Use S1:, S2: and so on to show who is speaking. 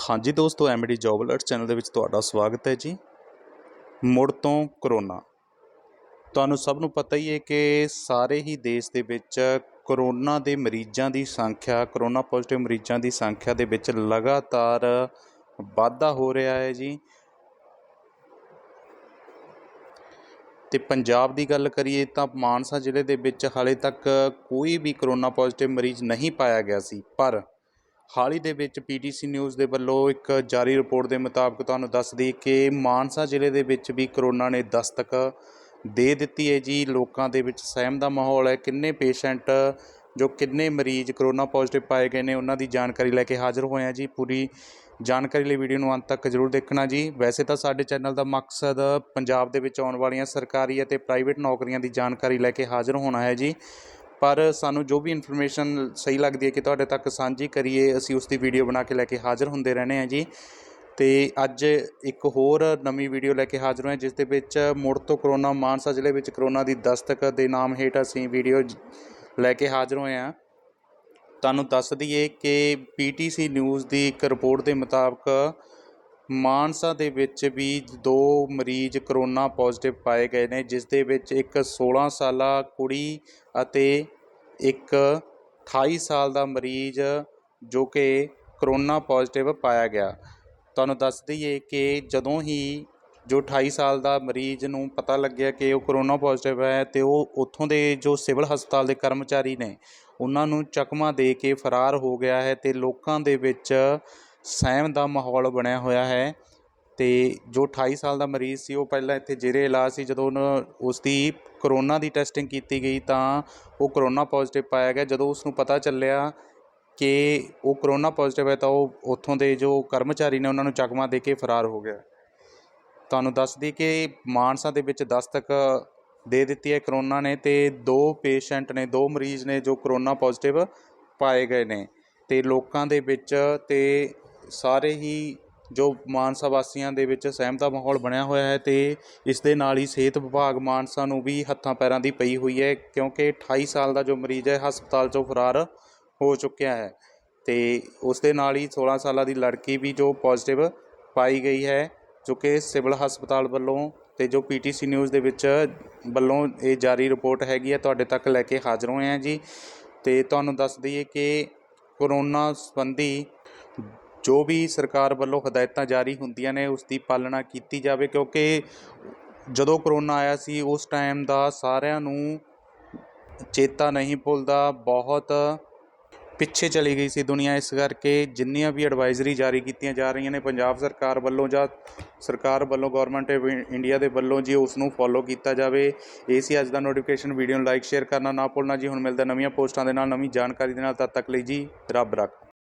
S1: ਹਾਂਜੀ ਦੋਸਤੋ MD job alert channel ਦੇ ਵਿੱਚ ਤੁਹਾਡਾ ਸਵਾਗਤ ਹੈ ਜੀ। ਮੁੜ ਤੋਂ ਕਰੋਨਾ। ਤੁਹਾਨੂੰ ਸਭ ਨੂੰ ਪਤਾ ਹੀ ਹੈ ਕਿ ਸਾਰੇ ਹੀ ਦੇਸ਼ ਦੇ ਵਿੱਚ ਕਰੋਨਾ ਦੇ ਮਰੀਜ਼ਾਂ ਦੀ ਸੰਖਿਆ, ਕਰੋਨਾ ਪੋਜ਼ਿਟਿਵ ਮਰੀਜ਼ਾਂ ਦੀ ਸੰਖਿਆ ਦੇ ਵਿੱਚ ਲਗਾਤਾਰ ਵਾਧਾ ਹੋ ਰਿਹਾ ਹੈ ਜੀ। ਤੇ ਪੰਜਾਬ ਦੀ ਗੱਲ ਕਰੀਏ ਤਾਂ ਮਾਨਸਾ ਜ਼ਿਲ੍ਹੇ ਦੇ ਵਿੱਚ ਹਾਲੇ ਤੱਕ ਕੋਈ ਵੀ ਕਰੋਨਾ ਪੋਜ਼ਿਟਿਵ ਮਰੀਜ਼ ਨਹੀਂ ਪਾਇਆ ਗਿਆ ਸੀ, ਪਰ ਹਾਲ ਹੀ ਦੇ ਵਿੱਚ ਪੀਟੀਸੀ ਨਿਊਜ਼ ਦੇ ਵੱਲੋਂ ਇੱਕ ਜਾਰੀ ਰਿਪੋਰਟ ਦੇ ਮੁਤਾਬਕ ਤੁਹਾਨੂੰ ਦੱਸ ਦਈਏ ਕਿ ਮਾਨਸਾ ਜ਼ਿਲ੍ਹੇ ਦੇ ਵਿੱਚ ਵੀ ਕਰੋਨਾ ਨੇ ਦਸਤਕ ਦੇ ਦਿੱਤੀ ਹੈ ਜੀ। ਲੋਕਾਂ ਦੇ ਵਿੱਚ ਸਹਿਮ ਦਾ ਮਾਹੌਲ ਹੈ। ਕਿੰਨੇ ਪੇਸ਼ੈਂਟ ਜੋ ਕਿੰਨੇ ਮਰੀਜ਼ ਕਰੋਨਾ ਪੋਜ਼ਿਟਿਵ ਪਾਏ ਗਏ ਨੇ, ਉਹਨਾਂ ਦੀ ਜਾਣਕਾਰੀ ਲੈ ਕੇ ਹਾਜ਼ਰ ਹੋਏ ਆ ਜੀ। ਪੂਰੀ ਜਾਣਕਾਰੀ ਲਈ ਵੀਡੀਓ ਨੂੰ ਅੰਤ ਤੱਕ ਜ਼ਰੂਰ ਦੇਖਣਾ ਜੀ। ਵੈਸੇ ਤਾਂ ਸਾਡੇ ਚੈਨਲ ਦਾ ਮਕਸਦ ਪੰਜਾਬ ਦੇ ਵਿੱਚ ਆਉਣ ਵਾਲੀਆਂ ਸਰਕਾਰੀ ਅਤੇ ਪ੍ਰਾਈਵੇਟ ਨੌਕਰੀਆਂ ਦੀ ਜਾਣਕਾਰੀ ਲੈ ਕੇ ਹਾਜ਼ਰ ਹੋਣਾ ਹੈ ਜੀ। ਪਰ ਸਾਨੂੰ ਜੋ ਵੀ ਇਨਫੋਰਮੇਸ਼ਨ ਸਹੀ ਲੱਗਦੀ ਹੈ ਕਿ ਤੁਹਾਡੇ ਤੱਕ ਸਾਂਝੀ ਕਰੀਏ ਅਸੀਂ ਉਸ ਦੀ ਵੀਡੀਓ ਬਣਾ ਕੇ ਲੈ ਕੇ ਹਾਜ਼ਰ ਹੁੰਦੇ ਰਹਿੰਦੇ ਹਾਂ ਜੀ। ਤੇ ਅੱਜ ਇੱਕ ਹੋਰ ਨਵੀਂ ਵੀਡੀਓ ਲੈ ਕੇ ਹਾਜ਼ਰ ਹੋਏ ਹਾਂ, ਜਿਸ ਦੇ ਵਿੱਚ ਮੁੜ ਤੋਂ ਕਰੋਨਾ ਮਾਨਸਾ ਜ਼ਿਲ੍ਹੇ ਵਿੱਚ ਕਰੋਨਾ ਦੀ ਦਸਤਕ ਦੇ ਨਾਮ ਹੇਠ ਅਸੀਂ ਵੀਡੀਓ ਲੈ ਕੇ ਹਾਜ਼ਰ ਹੋਏ ਹਾਂ। ਤੁਹਾਨੂੰ ਦੱਸ ਦਈਏ ਕਿ ਪੀਟੀਸੀ ਨਿਊਜ਼ ਦੀ ਇੱਕ ਰਿਪੋਰਟ ਦੇ ਮੁਤਾਬਕ ਮਾਨਸਾ ਦੇ ਵਿੱਚ ਵੀ ਦੋ ਮਰੀਜ਼ ਕਰੋਨਾ ਪੋਜ਼ਿਟਿਵ ਪਾਏ ਗਏ ਨੇ ਜਿਸ ਦੇ ਵਿੱਚ ਇੱਕ 16 ਸਾਲਾ ਕੁੜੀ ਅਤੇ ਇੱਕ 28 ਸਾਲ ਦਾ ਮਰੀਜ਼ ਜੋ ਕਿ ਕਰੋਨਾ ਪੋਜੀਟਿਵ ਪਾਇਆ ਗਿਆ। ਤੁਹਾਨੂੰ ਦੱਸ ਦੇਈਏ ਕਿ ਜਦੋਂ ਹੀ ਜੋ 28 ਸਾਲ ਦਾ ਮਰੀਜ਼ ਨੂੰ ਪਤਾ ਲੱਗਿਆ ਕਿ ਉਹ ਕਰੋਨਾ ਪੋਜ਼ੀਟਿਵ ਹੈ ਅਤੇ ਉਹ ਉੱਥੋਂ ਦੇ ਜੋ ਸਿਵਲ ਹਸਪਤਾਲ ਦੇ ਕਰਮਚਾਰੀ ਨੇ, ਉਹਨਾਂ ਨੂੰ ਚਕਮਾ ਦੇ ਕੇ ਫਰਾਰ ਹੋ ਗਿਆ ਹੈ ਅਤੇ ਲੋਕਾਂ ਦੇ ਵਿੱਚ ਸਹਿਮ ਦਾ ਮਾਹੌਲ ਬਣਿਆ ਹੋਇਆ ਹੈ। ਅਤੇ ਜੋ 28 ਸਾਲ ਦਾ ਮਰੀਜ਼ ਸੀ, ਉਹ ਪਹਿਲਾਂ ਇੱਥੇ ਜੇਰੇ ਇਲਾਜ ਸੀ। ਜਦੋਂ ਉਹਨੂੰ ਉਸ ਦੀ ਕਰੋਨਾ ਦੀ ਟੈਸਟਿੰਗ ਕੀਤੀ ਗਈ ਤਾਂ ਉਹ ਕਰੋਨਾ ਪੋਜ਼ੀਟਿਵ ਪਾਇਆ ਗਿਆ। ਜਦੋਂ ਉਸ ਨੂੰ ਪਤਾ ਚੱਲਿਆ ਕਿ ਉਹ ਕਰੋਨਾ ਪੋਜ਼ੀਟਿਵ ਹੈ, ਤਾਂ ਉਹ ਉੱਥੋਂ ਦੇ ਜੋ ਕਰਮਚਾਰੀ ਨੇ, ਉਹਨਾਂ ਨੂੰ ਚਕਮਾ ਦੇ ਕੇ ਫਰਾਰ ਹੋ ਗਿਆ। ਤੁਹਾਨੂੰ ਦੱਸ ਦਈਏ ਕਿ ਮਾਨਸਾ ਦੇ ਵਿੱਚ ਦਸਤਕ ਦੇ ਦਿੱਤੀ ਹੈ ਕਰੋਨਾ ਨੇ ਤੇ ਦੋ ਪੇਸ਼ੈਂਟ ਨੇ, ਦੋ ਮਰੀਜ਼ ਨੇ ਜੋ ਕਰੋਨਾ ਪੋਜ਼ਿਟਿਵ ਪਾਏ ਗਏ ਨੇ। ਤੇ ਲੋਕਾਂ ਦੇ ਵਿੱਚ ਤੇ ਸਾਰੇ ਹੀ ਜੋ ਮਾਨਸਾ ਵਾਸੀਆਂ ਦੇ ਵਿੱਚ ਸਹਿਮ ਦਾ ਮਾਹੌਲ ਬਣਿਆ ਹੋਇਆ ਹੈ ਅਤੇ ਇਸ ਦੇ ਨਾਲ ਹੀ ਸਿਹਤ ਵਿਭਾਗ ਮਾਨਸਾ ਨੂੰ ਵੀ ਹੱਥਾਂ ਪੈਰਾਂ ਦੀ ਪਈ ਹੋਈ ਹੈ, ਕਿਉਂਕਿ 28 ਸਾਲ ਦਾ ਜੋ ਮਰੀਜ਼ ਹੈ, ਹਸਪਤਾਲ ਚੋਂ ਫਰਾਰ ਹੋ ਚੁੱਕਿਆ ਹੈ ਅਤੇ ਉਸ ਦੇ ਨਾਲ ਹੀ 16 ਸਾਲਾਂ ਦੀ ਲੜਕੀ ਵੀ ਜੋ ਪੋਜ਼ਿਟਿਵ ਪਾਈ ਗਈ ਹੈ, ਜੋ ਕਿ ਸਿਵਲ ਹਸਪਤਾਲ ਵੱਲੋਂ ਤੇ ਜੋ ਪੀਟੀਸੀ ਨਿਊਜ਼ ਦੇ ਵਿੱਚ ਵੱਲੋਂ ਇਹ ਜਾਰੀ ਰਿਪੋਰਟ ਹੈਗੀ ਹੈ, ਤੁਹਾਡੇ ਤੱਕ ਲੈ ਕੇ ਹਾਜ਼ਰ ਹੋਏ ਹਾਂ ਜੀ ਤੇ ਤੁਹਾਨੂੰ ਦੱਸ ਦਈਏ ਕਿ ਕਰੋਨਾ ਸੰਬੰਧੀ ਜੋ ਵੀ ਸਰਕਾਰ ਵੱਲੋਂ ਹਦਾਇਤਾਂ ਜਾਰੀ ਹੁੰਦੀਆਂ ਨੇ ਉਸ ਦੀ ਪਾਲਣਾ ਕੀਤੀ ਜਾਵੇ, ਕਿਉਂਕਿ ਜਦੋਂ ਕਰੋਨਾ ਆਇਆ ਸੀ, ਉਸ ਟਾਈਮ ਦਾ ਸਾਰਿਆਂ ਨੂੰ ਚੇਤਾ ਨਹੀਂ ਭੁੱਲਦਾ, ਬਹੁਤ ਪਿੱਛੇ ਚਲੀ ਗਈ ਸੀ ਦੁਨੀਆ, ਇਸ ਕਰਕੇ ਜਿੰਨੀਆਂ ਵੀ ਐਡਵਾਈਜ਼ਰੀ ਜਾਰੀ ਕੀਤੀਆਂ ਜਾ ਰਹੀਆਂ ਨੇ, ਪੰਜਾਬ ਸਰਕਾਰ ਵੱਲੋਂ ਜਾਂ ਸਰਕਾਰ ਵੱਲੋਂ ਗਵਰਨਮੈਂਟ ਆਫ ਇੰਡੀਆ ਦੇ ਵੱਲੋਂ ਜੀ ਉਸ ਨੂੰ ਫੋਲੋ ਕੀਤਾ ਜਾਵੇ। ਇਹ ਸੀ ਅੱਜ ਦਾ ਨੋਟੀਫਿਕੇਸ਼ਨ ਵੀਡੀਓ ਨੂੰ ਲਾਈਕ ਸ਼ੇਅਰ ਕਰਨਾ ਨਾ ਭੁੱਲਣਾ ਜੀ। ਹੁਣ ਮਿਲਦਾ ਨਵੀਆਂ ਪੋਸਟਾਂ ਦੇ ਨਾਲ, ਨਵੀਂ ਜਾਣਕਾਰੀ ਦੇ ਨਾਲ, ਤਦ ਤੱਕ ਲਈ ਜੀ, ਰੱਬ ਰੱਖ।